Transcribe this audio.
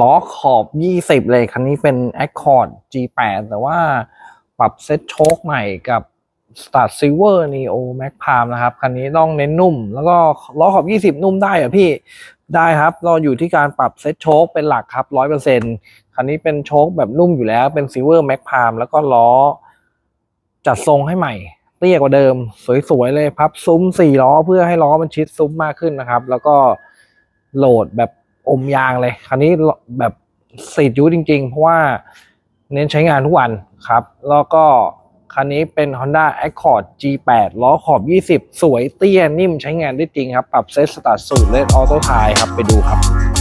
ล้อขอบ 20 เลย คันนี้เป็น Accord G8 แต่ว่าปรับเซ็ตโชคใหม่กับ Start Silver Neo Max Palm นะครับ คันนี้ต้องเน้นนุ่ม แล้วก็ล้อขอบ 20 นุ่มได้เหรอพี่ได้ครับเราอยู่ที่การปรับเซ็ตโชคเป็นหลักครับ 100%คันนี้เป็นโชคแบบนุ่มอยู่แล้วเป็น Silver Max Palm แล้วก็ล้อจัดทรงให้ใหม่เตี้ยกว่าเดิม สวยๆเลยพับซุ้มสี่ล้อเพื่อให้ล้อมันชิดซุ้มมากขึ้นนะครับ แล้วก็โหลดแบบ อมยางเลย คันนี้แบบสีดยูจริง ๆ เพราะว่าเน้นใช้งานทุกวันครับ แล้วก็คันนี้เป็น Honda Accord G8 ล้อขอบ 20 สวยเตี้ยนิ่มใช้งานได้จริงครับ ปรับเซตสตาร์ทสูตรเลสออโต้ไทครับ ไปดูครับ